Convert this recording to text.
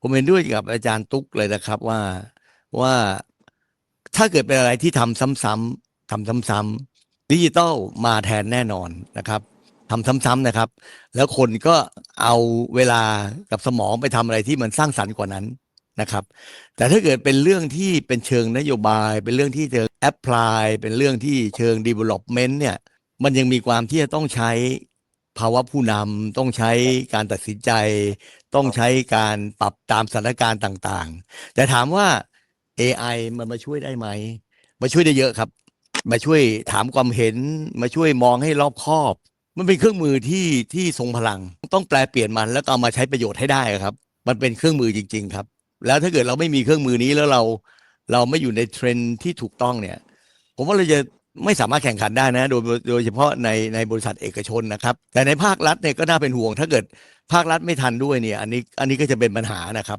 ผมเห็นด้วยกับอาจารย์ตุ๊กเลยนะครับว่าว่าถ้าเกิดเป็นอะไรที่ทำซ้ำๆทำซ้ำๆดิจิตอลมาแทนแน่นอนนะครับทำซ้ำๆนะครับ แล้วคนก็เอาเวลากับสมองไปทำอะไรที่มันสร้างสรรค์กว่านั้นนะครับ แต่ถ้าเกิดเป็นเรื่องที่เป็นเชิงนโยบาย เป็นเรื่องที่เชิงแอพพลายเป็นเรื่องที่เชิง development เนี่ยมันยังมีความที่จะต้องใช้ ภาวะผู้นำต้องใช้การตัดสินใจ ต้องใช้การปรับตามสถานการณ์ต่างๆ แต่ถามว่า AI มันมาช่วยได้ไหม มาช่วยได้เยอะครับ มาช่วยถามความเห็น มาช่วยมองให้รอบคอบ มันเป็นเครื่องมือที่ที่ทรงพลัง ต้องแปลเปลี่ยนมันแล้วก็เอามาใช้ประโยชน์ให้ได้ครับ มันเป็นเครื่องมือจริง ๆ ครับ แล้วถ้าเกิดเราไม่มีเครื่องมือนี้แล้วเราเราไม่อยู่ในเทรนด์ที่ถูกต้องเนี่ย ผมว่าเราจะ ไม่สามารถแข่งขันได้นะ โดยโดยเฉพาะในในบริษัทเอกชนนะครับ แต่ในภาครัฐเนี่ยก็น่าเป็นห่วงถ้าเกิดภาครัฐไม่ทันด้วยเนี่ย อันนี้อันนี้ก็จะเป็นปัญหานะครับ